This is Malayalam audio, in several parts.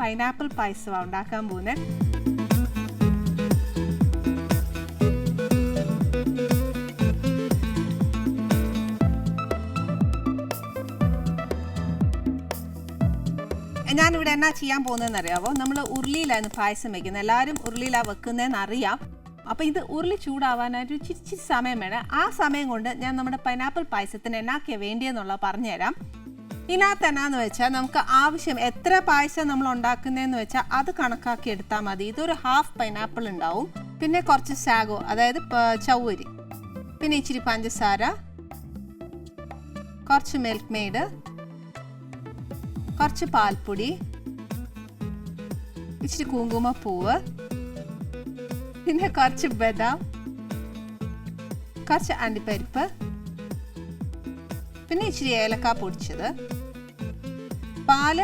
പൈനാപ്പിൾ പായസമാണ് ഉണ്ടാക്കാൻ പോകുന്നത് ഞാനിവിടെ എന്നാ ചെയ്യാൻ പോകുന്നതെന്ന് അറിയാവോ നമ്മൾ ഉരുളിയിലാണ് പായസം വെക്കുന്നത്. എല്ലാവരും ഉരുളിയിലാണ് വെക്കുന്നതെന്ന് അറിയാം. അപ്പോൾ ഇത് ഉരുളി ചൂടാവാനായിട്ട് ഒരു ചിരി സമയം വേണം. ആ സമയം കൊണ്ട് ഞാൻ നമ്മുടെ പൈനാപ്പിൾ പായസത്തിന് എന്നാക്കിയാണ് വേണ്ടിയെന്നുള്ളത് പറഞ്ഞുതരാം. ഇതിനകത്ത് എന്നാന്ന് വെച്ചാൽ നമുക്ക് ആവശ്യം എത്ര പായസം നമ്മൾ ഉണ്ടാക്കുന്നതെന്ന് വെച്ചാൽ അത് കണക്കാക്കി എടുത്താൽ മതി. ഇതൊരു ഹാഫ് പൈനാപ്പിൾ ഉണ്ടാവും. പിന്നെ കുറച്ച് സാഗോ അതായത് ചവ്വരി. പിന്നെ ഇച്ചിരി പഞ്ചസാര. കുറച്ച് മിൽക്ക് മെയ്ഡ് കുറച്ച് പാൽപ്പൊടി. ഇച്ചിരി കുങ്കുമപ്പൂവ്. പിന്നെ കുറച്ച് ബദാം. കുറച്ച് അണ്ടിപ്പരിപ്പ്. പിന്നെ ഇച്ചിരി ഏലക്ക പൊടിച്ചത്. പാൽ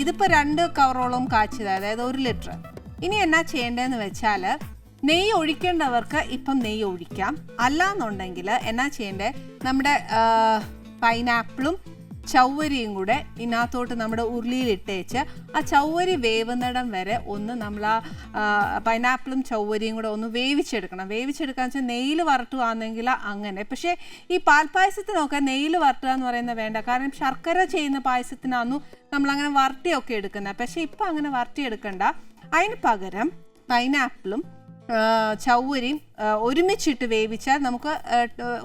ഇതിപ്പോൾ ഇതിപ്പോ രണ്ട് കവറോളം കാച്ചിയത് അതായത് ഒരു ലിറ്റർ. ഇനി എന്നാ ചെയ്യേണ്ടതെന്ന് വെച്ചാൽ നെയ്യ് ഒഴിക്കേണ്ടവർക്ക് ഇപ്പം നെയ്യ് ഒഴിക്കാം. അല്ലാന്നുണ്ടെങ്കിൽ എന്നാ ചെയ്യേണ്ടത് നമ്മുടെ പൈനാപ്പിളും ചൗവരിയും കൂടെ ഇതിനകത്തോട്ട് നമ്മുടെ ഉരുളിയിൽ ഇട്ടേച്ച് ആ ചൗവരി വേവുന്നിടം വരെ ഒന്ന് നമ്മൾ ആ പൈനാപ്പിളും ചൗവരിയും കൂടെ ഒന്ന് വേവിച്ചെടുക്കണം. വേവിച്ചെടുക്കാന്ന് വെച്ചാൽ നെയ്യിൽ വരട്ടുകയാണെങ്കിൽ അങ്ങനെ. പക്ഷേ ഈ പാൽപ്പായസത്തിനൊക്കെ നെയ്യിൽ വരട്ടുക എന്ന് പറയുന്നത് വേണ്ട. കാരണം ശർക്കര ചെയ്യുന്ന പായസത്തിനാന്നു നമ്മളങ്ങനെ വരട്ടിയൊക്കെ എടുക്കുന്നത് പക്ഷേ ഇപ്പം അങ്ങനെ വരട്ടിയെടുക്കണ്ട. അതിന് പകരം പൈനാപ്പിളും ചൗവരിയും ഒരുമിച്ചിട്ട് വേവിച്ചാൽ നമുക്ക്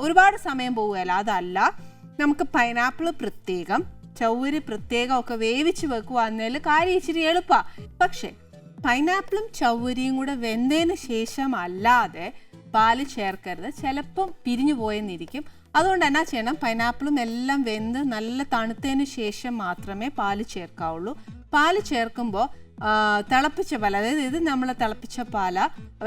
ഒരുപാട് സമയം പോവുകയല്ല. അതല്ല. നമുക്ക് പൈനാപ്പിൾ പ്രത്യേകം ചൗവരി പ്രത്യേകം ഒക്കെ വേവിച്ച് വെക്കുക എന്നതിൽ കാര്യം ഇച്ചിരി എളുപ്പമാണ് പക്ഷേ പൈനാപ്പിളും ചൗവരിയും കൂടെ വെന്തതിന് ശേഷം അല്ലാതെ പാൽ ചേർക്കരുത്. ചിലപ്പം പിരിഞ്ഞു പോയെന്നിരിക്കും. അതുകൊണ്ട് എന്നാ ചെയ്യണം? പൈനാപ്പിളും എല്ലാം വെന്ത് നല്ല തണുത്തതിന് ശേഷം മാത്രമേ പാൽ ചേർക്കാവുള്ളൂ. പാൽ ചേർക്കുമ്പോൾ തിളപ്പിച്ച പാൽ അതായത് ഇത് നമ്മൾ തിളപ്പിച്ച പാല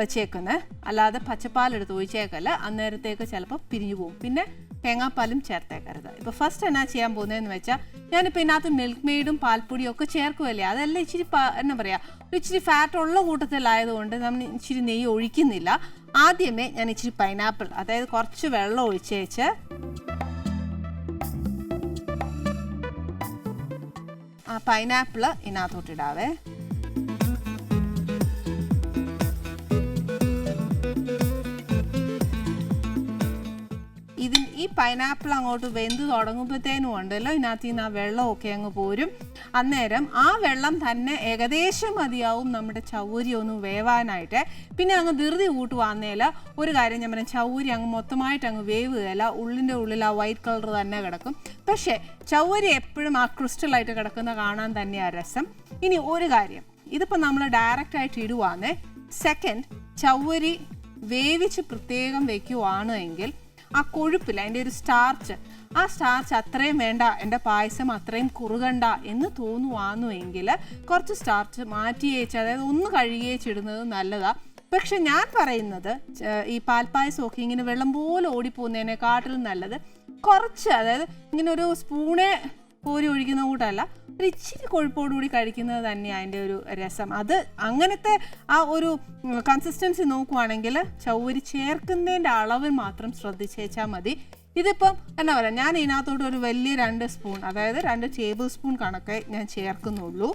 വെച്ചേക്കുന്നത് അല്ലാതെ പച്ചപ്പാലെടുത്ത് ഒഴിച്ചേക്കല്ല. അന്നേരത്തേക്ക് ചിലപ്പോൾ പിരിഞ്ഞു പോകും. പിന്നെ തേങ്ങാപ്പാലും ചേർത്തേക്കരുത്. ഇപ്പോൾ ഫസ്റ്റ് എന്നാ ചെയ്യാൻ പോകുന്നതെന്ന് വെച്ചാൽ ഞാനിപ്പോൾ ഇതിനകത്ത് മിൽക്ക് മെയ്ഡും പാൽപ്പൊടിയും ഒക്കെ ചേർക്കുമല്ലേ അതെല്ലാം ഇച്ചിരി എന്നാ പറയുക ഇച്ചിരി ഫാറ്റ് ഉള്ള കൂട്ടത്തിലായതുകൊണ്ട് നമ്മൾ ഇച്ചിരി നെയ്യ് ഒഴിക്കുന്നില്ല. ആദ്യമേ ഞാൻ ഇച്ചിരി പൈനാപ്പിൾ അതായത് കുറച്ച് വെള്ളം ഒഴിച്ചേച്ച് ആ പൈനാപ്പിൾ ഇതിനകത്തോട്ടിടാവേ പൈനാപ്പിൾ അങ്ങോട്ട് വെന്ത് തുടങ്ങുമ്പോഴത്തേനും ഉണ്ടല്ലോ ഇതിനകത്ത് നിന്ന് ആ വെള്ളമൊക്കെ അങ്ങ് പോരും. അന്നേരം ആ വെള്ളം തന്നെ ഏകദേശം മതിയാവും നമ്മുടെ ചൗരി ഒന്ന് വേവാനായിട്ട്. പിന്നെ അങ്ങ് ധൃതി കൂട്ടുവാന്നേൽ ഒരു കാര്യം ഞാൻ പറയാം ചൗരി അങ്ങ് മൊത്തമായിട്ട് അങ്ങ് വേവുകയല്ല ഉള്ളിന്റെ ഉള്ളിൽ ആ വൈറ്റ് കളർ തന്നെ കിടക്കും. പക്ഷേ ചൗരി എപ്പോഴും ആ ക്രിസ്റ്റലായിട്ട് കിടക്കുന്ന കാണാൻ തന്നെയാണ് രസം. ഇനി ഒരു കാര്യം ഇതിപ്പോൾ നമ്മൾ ഡയറക്റ്റ് ആയിട്ട് ഇടുവാന്നേ സെക്കൻഡ് ചൗരി വേവിച്ച് പ്രത്യേകം വെക്കുവാണ് എങ്കിൽ ആ കൊഴുപ്പില്ല അതിന്റെ ഒരു സ്റ്റാർച്ച് ആ സ്റ്റാർച്ച് അത്രയും വേണ്ട എന്റെ പായസം അത്രയും കുറുകണ്ട എന്ന് തോന്നുവാന്നുവെങ്കിൽ കുറച്ച് സ്റ്റാർച്ച് മാറ്റിയേച്ച് അതായത് ഒന്ന് കഴുകിയേച്ചിടുന്നത് നല്ലതാണ് പക്ഷെ ഞാൻ പറയുന്നത് ഈ ഈ പാൽപ്പായസമൊക്കെ ഇങ്ങനെ വെള്ളം പോലെ ഓടിപ്പോകുന്നതിനെക്കാട്ടിലും നല്ലത് കുറച്ച് അതായത് ഇങ്ങനെ ഒരു സ്പൂണേ കോരി ഒഴിക്കുന്ന കൂട്ടല്ല ഒരു ഇച്ചിരി കൊഴുപ്പോടുകൂടി കഴിക്കുന്നത് തന്നെ അതിന്റെ ഒരു രസം. അത് അങ്ങനത്തെ ആ ഒരു കൺസിസ്റ്റൻസി നോക്കുവാണെങ്കിൽ ചൗവരി ചേർക്കുന്നതിന്റെ അളവ് മാത്രം ശ്രദ്ധിച്ചേച്ചാൽ മതി. ഇതിപ്പം എന്നാ പറയുക ഞാൻ ഇതിനകത്തോട്ട് ഒരു വലിയ രണ്ട് സ്പൂൺ അതായത് രണ്ട് ടേബിൾ സ്പൂൺ കണക്കെ ഞാൻ ചേർക്കുന്നുള്ളൂ.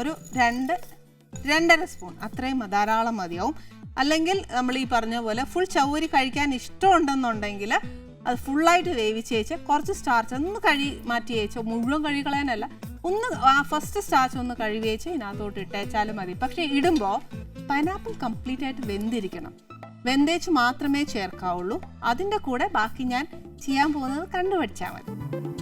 ഒരു രണ്ട് രണ്ടര സ്പൂൺ അത്രയും ധാരാളം മതിയാവും. അല്ലെങ്കിൽ നമ്മൾ ഈ പറഞ്ഞ പോലെ ഫുൾ ചൗരി കഴിക്കാൻ ഇഷ്ടമുണ്ടെന്നുണ്ടെങ്കിൽ അത് ഫുള്ളായിട്ട് വേവിച്ച് വെച്ച് കുറച്ച് സ്റ്റാർച്ച് ഒന്ന് കഴി മാറ്റി വെച്ച് മുഴുവൻ കഴുകളയാനല്ല ഒന്ന് ആ ഫസ്റ്റ് സ്റ്റാർച്ച് ഒന്ന് കഴുകി വെച്ച് ഇതിനകത്തോട്ട് ഇട്ടേച്ചാലും മതി. പക്ഷേ ഇടുമ്പോൾ പൈനാപ്പിൾ കംപ്ലീറ്റ് ആയിട്ട് വെന്തിരിക്കണം. വെന്തേച്ച് മാത്രമേ ചേർക്കാവുള്ളൂ. അതിന്റെ കൂടെ ബാക്കി ഞാൻ ചെയ്യാൻ പോകുന്നത് കണ്ടുപഠിച്ചാൽ മതി.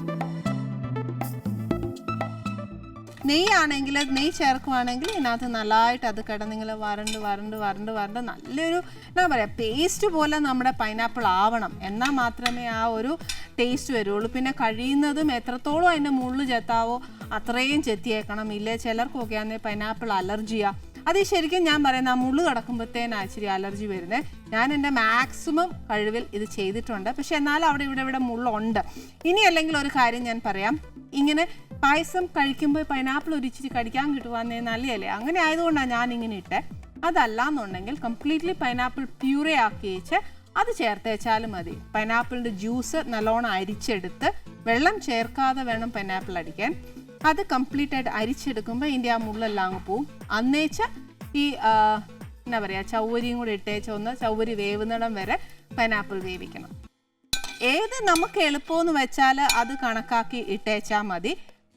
നെയ്യാണെങ്കിൽ നെയ്യ് ചേർക്കുവാണെങ്കിൽ ഇതിനകത്ത് നല്ലതായിട്ട് അത് കിടന്നിങ്ങനെ വരണ്ട് വരണ്ട് വരണ്ട് വരണ്ട് നല്ലൊരു എന്താ പറയുക പേസ്റ്റ് പോലെ നമ്മുടെ പൈനാപ്പിൾ ആവണം. എന്നാൽ മാത്രമേ ആ ഒരു ടേസ്റ്റ് വരുള്ളൂ. പിന്നെ കഴിയുന്നതും എത്രത്തോളം അതിന്റെ മുള്ളു ചെത്താവോ അത്രയും ചെത്തിയേക്കണം. ഇല്ലേ ചിലർക്കൊക്കെ ആണെങ്കിൽ പൈനാപ്പിൾ അലർജിയാണ് അത് ശരിക്കും ഞാൻ പറയുന്ന ആ മുള്ളു കിടക്കുമ്പോഴത്തേനാ ഇച്ചിരി അലർജി വരുന്നത് ഞാൻ എന്റെ മാക്സിമം കഴിവിൽ ഇത് ചെയ്തിട്ടുണ്ട്. പക്ഷെ എന്നാലും അവിടെ ഇവിടെ ഇവിടെ മുള്ളുണ്ട്. ഇനി അല്ലെങ്കിൽ ഒരു കാര്യം ഞാൻ പറയാം. ഇങ്ങനെ പായസം കഴിക്കുമ്പോൾ പൈനാപ്പിൾ ഒരിച്ചിരി കടിക്കാൻ കിട്ടുവാന്നേ നല്ലതല്ലേ അങ്ങനെ ആയതുകൊണ്ടാണ് ഞാൻ ഇങ്ങനെ ഇട്ടെ. അതല്ല എന്നുണ്ടെങ്കിൽ കംപ്ലീറ്റ്ലി പൈനാപ്പിൾ പ്യൂറേ ആക്കി വെച്ച് അത് ചേർത്തേച്ചാലും മതി. പൈനാപ്പിളിന്റെ ജ്യൂസ് നല്ലോണം അരിച്ചെടുത്ത് വെള്ളം ചേർക്കാതെ വേണം പൈനാപ്പിൾ അടിക്കാൻ. അത് കംപ്ലീറ്റ് ആയിട്ട് അരിച്ചെടുക്കുമ്പോൾ ഇതിന്റെ ആ മുള്ളെല്ലാം അങ്ങ് പോവും. അന്നേച്ച ഈ എന്താ പറയുക ചൗവരിയും കൂടി ഇട്ടേച്ച് ഒന്ന് ചൗവരി വേവുന്നിടം വരെ പൈനാപ്പിൾ വേവിക്കണം. ഏത് നമുക്ക് എളുപ്പമെന്ന് വെച്ചാൽ അത് കണക്കാക്കി ഇട്ടേച്ചാൽ മതി.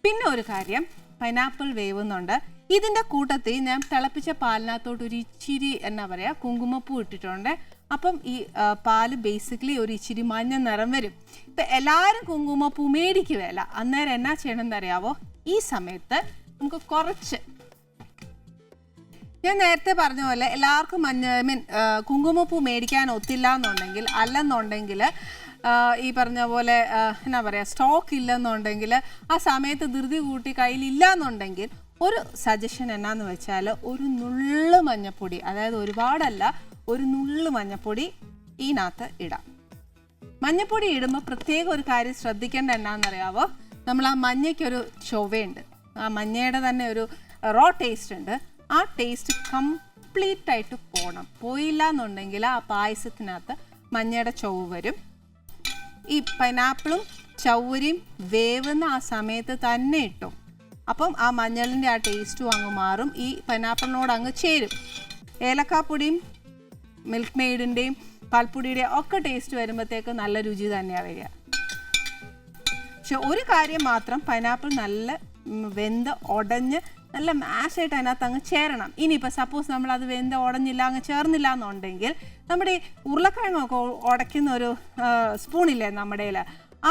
പിന്നെ ഒരു കാര്യം പൈനാപ്പിൾ വേവുന്നുണ്ട്. ഇതിന്റെ കൂട്ടത്തിൽ ഞാൻ തിളപ്പിച്ച പാലിനകത്തോട്ട് ഒരു ഇച്ചിരി എന്നാ പറയുക കുങ്കുമപ്പൂ ഇട്ടിട്ടുണ്ട്. അപ്പം ഈ പാൽ ബേസിക്കലി ഒരു ഇച്ചിരി മഞ്ഞ നിറം വരും. ഇപ്പം എല്ലാവരും കുങ്കുമപ്പൂ മേടിക്കുകയല്ല അന്നേരം എന്നാ ചെയ്യണമെന്ന് അറിയാവോ ഈ സമയത്ത് നമുക്ക് കുറച്ച് ഞാൻ നേരത്തെ പറഞ്ഞ പോലെ എല്ലാവർക്കും മഞ്ഞ മീൻ കുങ്കുമപ്പൂ മേടിക്കാൻ ഒത്തില്ല എന്നുണ്ടെങ്കിൽ അല്ലെന്നുണ്ടെങ്കിൽ ഈ പറഞ്ഞ പോലെ എന്നാ പറയുക സ്റ്റോക്ക് ഇല്ലെന്നുണ്ടെങ്കിൽ ആ സമയത്ത് ധൃതി കൂട്ടി കയ്യിലില്ല എന്നുണ്ടെങ്കിൽ ഒരു സജഷൻ എന്നാന്ന് വെച്ചാൽ ഒരു നുള്ളു മഞ്ഞപ്പൊടി അതായത് ഒരുപാടല്ല ഒരു നുള്ളു മഞ്ഞപ്പൊടി ഇതിനകത്ത് ഇടാം. മഞ്ഞപ്പൊടി ഇടുമ്പോൾ പ്രത്യേക ഒരു കാര്യം ശ്രദ്ധിക്കേണ്ട എന്നാണെന്നറിയാവോ നമ്മൾ ആ മഞ്ഞയ്ക്കൊരു ചൊവ്വയുണ്ട് ആ മഞ്ഞയുടെ തന്നെ ഒരു റോ ടേസ്റ്റ് ഉണ്ട്. ആ ടേസ്റ്റ് കംപ്ലീറ്റ് ആയിട്ട് പോകണം പോയില്ല എന്നുണ്ടെങ്കിൽ ആ പായസത്തിനകത്ത് മഞ്ഞയുടെ ചൊവ് വരും. ഈ പൈനാപ്പിളും ചൗവരിയും വേവുന്ന ആ സമയത്ത് തന്നെ ഇട്ടു. അപ്പം ആ മഞ്ഞളിന്റെ ആ ടേസ്റ്റും അങ്ങ് മാറും. ഈ പൈനാപ്പിളിനോട് അങ്ങ് ചേരും. ഏലക്കാപ്പൊടിയും മിൽക്ക് മെയ്ഡിന്റെയും പാൽപ്പൊടിയുടെയും ഒക്കെ ടേസ്റ്റ് വരുമ്പോഴത്തേക്ക് നല്ല രുചി തന്നെയാണ് വരിക. പക്ഷെ ഒരു കാര്യം മാത്രം പൈനാപ്പിൾ നല്ല വെന്ത് ഉടഞ്ഞ് നല്ല മാഷായിട്ട് അതിനകത്ത് അങ്ങ് ചേരണം. ഇനിയിപ്പോൾ സപ്പോസ് നമ്മൾ അത് വെന്ത് ഉടഞ്ഞില്ല അങ്ങ് ചേർന്നില്ല എന്നുണ്ടെങ്കിൽ നമ്മുടെ ഈ ഉരുളക്കിഴങ്ങൊക്കെ ഉടയ്ക്കുന്ന ഒരു സ്പൂണില്ലേ നമ്മുടെ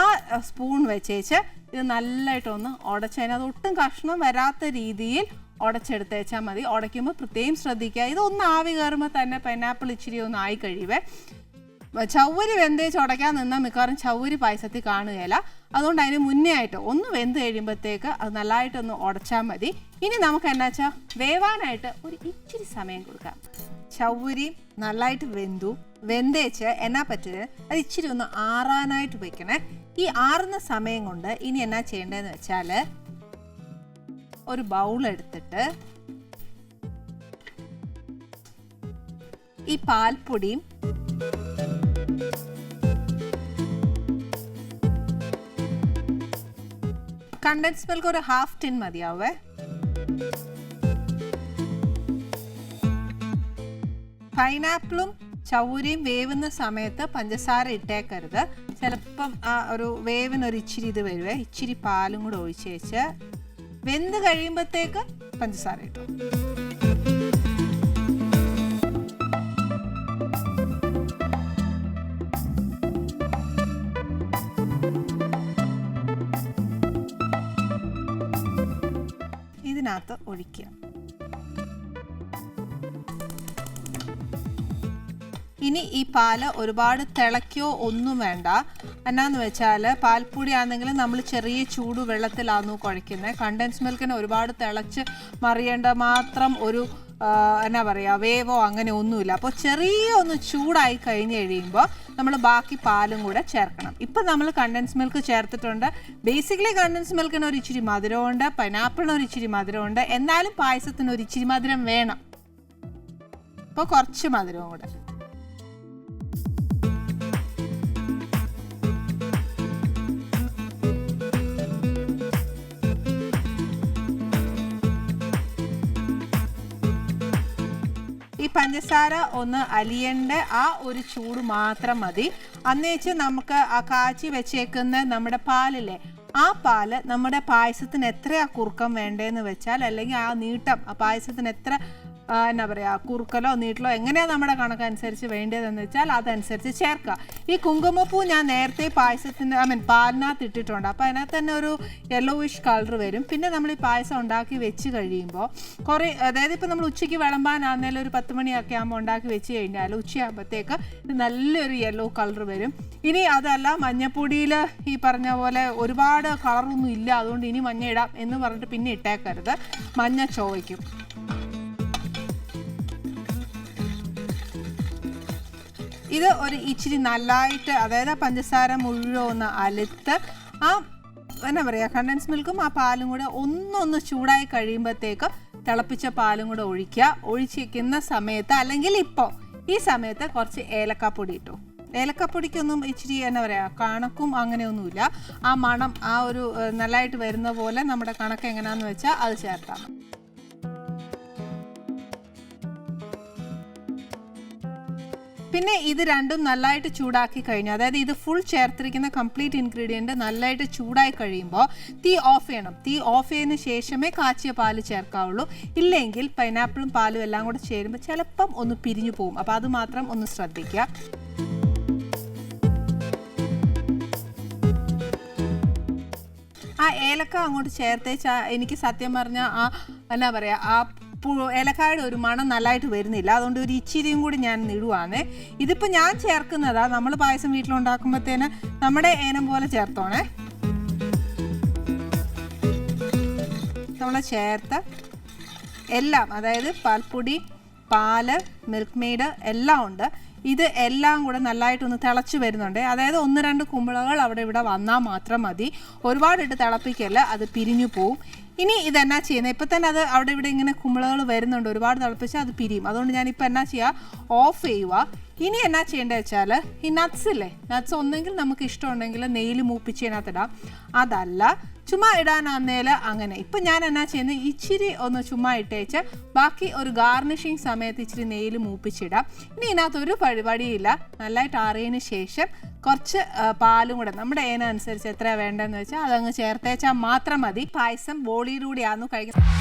ആ സ്പൂൺ വെച്ചേച്ച് ഇത് നല്ലതായിട്ടൊന്ന് ഉടച്ച് അതിനകത്ത് ഒട്ടും കഷ്ണം വരാത്ത രീതിയിൽ ഉടച്ചെടുത്തേച്ചാൽ മതി. ഉടയ്ക്കുമ്പോൾ പ്രത്യേകം ശ്രദ്ധിക്കുക. ഇതൊന്ന് ആവി കയറുമ്പോൾ തന്നെ പൈനാപ്പിൾ ഇച്ചിരി ഒന്ന് ആയി കഴിയുവേ. ചവ്വരി വെന്തേച്ച് ഉടയ്ക്കാൻ നിന്നാൽ മിക്കവാറും ചവ്വരി പായസത്തിൽ കാണുകയില്ല അതുകൊണ്ട് അതിന് മുന്നേ ആയിട്ട് ഒന്ന് വെന്ത് കഴിയുമ്പോഴത്തേക്ക് അത് നല്ലതായിട്ടൊന്ന് ഉടച്ചാൽ മതി. ഇനി നമുക്ക് എന്നാ വെച്ചാൽ വേവാനായിട്ട് ഒരു ഇച്ചിരി സമയം കൊടുക്കാം. ചവ്വരി നല്ലതായിട്ട് വെന്തു. വെന്തേച്ച് എന്നാ പറ്റിയത്? അത് ഇച്ചിരി ഒന്ന് ആറാനായിട്ട് വെക്കണേ ഈ ആറുന്ന സമയം കൊണ്ട് ഇനി എന്നാ ചെയ്യേണ്ടതെന്ന് വെച്ചാൽ ഒരു ബൗൾ എടുത്തിട്ട് ഈ പാൽപ്പൊടിയും കണ്ടൻസ് മിൽക്ക് ഒരു ഹാഫ് ടിൻ മതിയാവേ. പൈനാപ്പിളും ചൗരിയും വേവുന്ന സമയത്ത് പഞ്ചസാര ഇട്ടേക്കരുത്. ചിലപ്പം ആ ഒരു വേവിനൊരു ഇച്ചിരി ഇത് വരുവേ ഇച്ചിരി പാലും കൂടെ ഒഴിച്ച് വെച്ച് വെന്ത് കഴിയുമ്പോഴത്തേക്ക് പഞ്ചസാര ഇട്ടു ഇതിനകത്ത് ഒഴിക്കുക. ഇനി ഈ പാൽ ഒരുപാട് തിളയ്ക്കോ ഒന്നും വേണ്ട. എന്നാന്ന് വെച്ചാൽ പാൽപ്പൊടി ആണെങ്കിൽ നമ്മൾ ചെറിയ ചൂട് വെള്ളത്തിലാണ് കുഴയ്ക്കുന്നത് കണ്ടൻസ് മിൽക്കിന് ഒരുപാട് തിളച്ച് മറിയേണ്ട മാത്രം ഒരു എന്നാ പറയുക വേവോ അങ്ങനെ ഒന്നുമില്ല. അപ്പോൾ ചെറിയ ഒന്ന് ചൂടായി കഴിഞ്ഞ് കഴിയുമ്പോൾ നമ്മൾ ബാക്കി പാലും കൂടെ ചേർക്കണം. ഇപ്പം നമ്മൾ കണ്ടൻസ് മിൽക്ക് ചേർത്തിട്ടുണ്ട്. ബേസിക്കലി കണ്ടൻസ് മിൽക്കിന് ഒരു ഇച്ചിരി മധുരമുണ്ട് പൈനാപ്പിളിന് ഒരു ഇച്ചിരി മധുരമുണ്ട്. എന്നാലും പായസത്തിന് ഒരു ഇച്ചിരി മധുരം വേണം. അപ്പോൾ കുറച്ച് മധുരവും കൂടെ. പഞ്ചസാര ഒന്ന് അലിയേണ്ട ആ ഒരു ചൂട് മാത്രം മതി. അന്നേച്ച് നമുക്ക് ആ കാച്ചി വെച്ചേക്കുന്ന നമ്മുടെ പാലില്ലേ ആ പാൽ നമ്മുടെ പായസത്തിന് എത്രയാ കുറുക്കം വേണ്ടേന്ന് വെച്ചാൽ അല്ലെങ്കിൽ ആ നീട്ടം ആ പായസത്തിന് എത്ര എന്നാ പറയുക കുറുക്കലോ നീട്ടിലോ എങ്ങനെയാണ് നമ്മുടെ കണക്കനുസരിച്ച് വേണ്ടതെന്ന് വെച്ചാൽ അതനുസരിച്ച് ചേർക്കുക. ഈ കുങ്കുമപ്പൂ ഞാൻ നേരത്തെ പായസത്തിന് ഐ മീൻ പാലിനകത്ത് ഇട്ടിട്ടുണ്ട്. അപ്പോൾ അതിനകത്ത് തന്നെ ഒരു യെല്ലോയിഷ് കളർ വരും. പിന്നെ നമ്മൾ ഈ പായസം ഉണ്ടാക്കി വെച്ച് കഴിയുമ്പോൾ കുറേ അതായത് ഇപ്പോൾ നമ്മൾ ഉച്ചയ്ക്ക് വിളമ്പാനാണെങ്കിലും ഒരു പത്ത് മണിയൊക്കെ ആകുമ്പോൾ ഉണ്ടാക്കി വെച്ച് കഴിഞ്ഞാൽ ഉച്ചയാകുമ്പോഴത്തേക്ക് ഇത് നല്ലൊരു യെല്ലോ കളർ വരും. ഇനി അതല്ല മഞ്ഞപ്പൊടിയിൽ ഈ പറഞ്ഞ പോലെ ഒരുപാട് കളറൊന്നും ഇല്ല. അതുകൊണ്ട് ഇനി മഞ്ഞ ഇടാം എന്ന് പറഞ്ഞിട്ട് പിന്നെ ഇട്ടേക്കരുത്. മഞ്ഞ ചോവയ്ക്കും. ഇത് ഒരു ഇച്ചിരി നല്ലതായിട്ട് അതായത് പഞ്ചസാര മുഴുവൻ ഒന്ന് അലുത്ത് ആ എന്നാ പറയുക കണ്ടൻസ് മിൽക്കും ആ പാലും കൂടെ ഒന്നൊന്ന് ചൂടായി കഴിയുമ്പോഴത്തേക്ക് തിളപ്പിച്ച പാലും കൂടെ ഒഴിക്കുക. ഒഴിച്ചിരിക്കുന്ന സമയത്ത് അല്ലെങ്കിൽ ഇപ്പോൾ ഈ സമയത്ത് കുറച്ച് ഏലക്കാപ്പൊടി ഇട്ടു. ഏലക്കപ്പൊടിക്കൊന്നും ഇച്ചിരി എന്നാ പറയുക കണക്കും അങ്ങനെയൊന്നുമില്ല. ആ മണം ആ ഒരു നല്ലതായിട്ട് വരുന്ന പോലെ നമ്മുടെ കണക്ക് എങ്ങനെയാണെന്ന് വെച്ചാൽ അത് ചേർത്താം പിന്നെ ഇത് രണ്ടും നല്ലതായിട്ട് ചൂടാക്കി കഴിഞ്ഞു. അതായത് ഇത് ഫുൾ ചേർത്തിരിക്കുന്ന കംപ്ലീറ്റ് ഇൻഗ്രീഡിയന്റ് നല്ലതായിട്ട് ചൂടായി കഴിയുമ്പോൾ തീ ഓഫ് ചെയ്യണം. തീ ഓഫ് ചെയ്യുന്ന ശേഷമേ കാച്ചിയ പാൽ ചേർക്കാവുള്ളൂ. ഇല്ലെങ്കിൽ പൈനാപ്പിളും പാലും എല്ലാം കൂടെ ചേരുമ്പോൾ ചിലപ്പം ഒന്ന് പിരിഞ്ഞു പോകും അപ്പോൾ അത് മാത്രം ഒന്ന് ശ്രദ്ധിക്കുക ആ ഏലക്ക അങ്ങോട്ട് ചേർത്തേച്ച എനിക്ക് സത്യം പറഞ്ഞ ആ എന്നാ പറയാ ആ ഏലക്കായുടെ ഒരു മണം നല്ലതായിട്ട് വരുന്നില്ല. അതുകൊണ്ട് ഒരു ഇച്ചിരിയും കൂടി ഞാൻ നിടുവാണേ ഇതിപ്പോൾ ഞാൻ ചേർക്കുന്നതാ. നമ്മൾ പായസം വീട്ടിലുണ്ടാക്കുമ്പോഴത്തേന് നമ്മുടെ ഏനം പോലെ ചേർത്തോണേ. നമ്മൾ ചേർത്ത് എല്ലാം അതായത് പാൽപ്പൊടി പാൽ മിൽക്ക് മെയ്ഡ് എല്ലാം ഉണ്ട്. ഇത് എല്ലാം കൂടെ നല്ലതായിട്ടൊന്ന് തിളച്ച് വരുന്നുണ്ട്. അതായത് ഒന്ന് രണ്ട് കുമ്പളകൾ അവിടെ ഇവിടെ വന്നാൽ മാത്രം മതി. ഒരുപാടിട്ട് തിളപ്പിക്കല്ല അത് പിരിഞ്ഞു പോവും. ഇനി ഇതെന്നാ ചെയ്യുന്നത് ഇപ്പം തന്നെ അത് അവിടെ ഇവിടെ ഇങ്ങനെ കുമ്പളകൾ വരുന്നുണ്ട് ഒരുപാട് തിളപ്പിച്ചാൽ അത് പിരിയും. അതുകൊണ്ട് ഞാനിപ്പോൾ എന്നാ ചെയ്യുക ഓഫ് ചെയ്യുക ഇനി എന്നാ ചെയ്യേണ്ടത് വെച്ചാൽ ഈ നട്ട്സ് ഇല്ലേ? നട്ട്സ് ഒന്നെങ്കിൽ നമുക്ക് ഇഷ്ടമുണ്ടെങ്കിൽ നെയ്യിൽ മൂപ്പിച്ച് ഇതിനകത്തിടാം അതല്ല ചുമ്മാ ഇടാനാന്നേൽ അങ്ങനെ. ഇപ്പം ഞാൻ എന്നാ ചെയ്യുന്നത് ഇച്ചിരി ഒന്ന് ചുമ്മാ ഇട്ടേച്ച് ബാക്കി ഒരു ഗാർണിഷിങ് സമയത്ത് ഇച്ചിരി നെയ്യിൽ മൂപ്പിച്ചിടാം. ഇനി ഇതിനകത്ത് ഒരു പരിപാടിയില്ല നല്ലതായിട്ട് ആറിയതിന് ശേഷം കുറച്ച് പാലും കൂടെ. നമ്മുടെ ഏനനുസരിച്ച് എത്ര വേണ്ടതെന്ന് വെച്ചാൽ അതങ്ങ് ചേർത്തേച്ചാൽ മാത്രം മതി. പായസം ബോളിയിലൂടെയാണെന്ന് കഴിക്കുന്നത്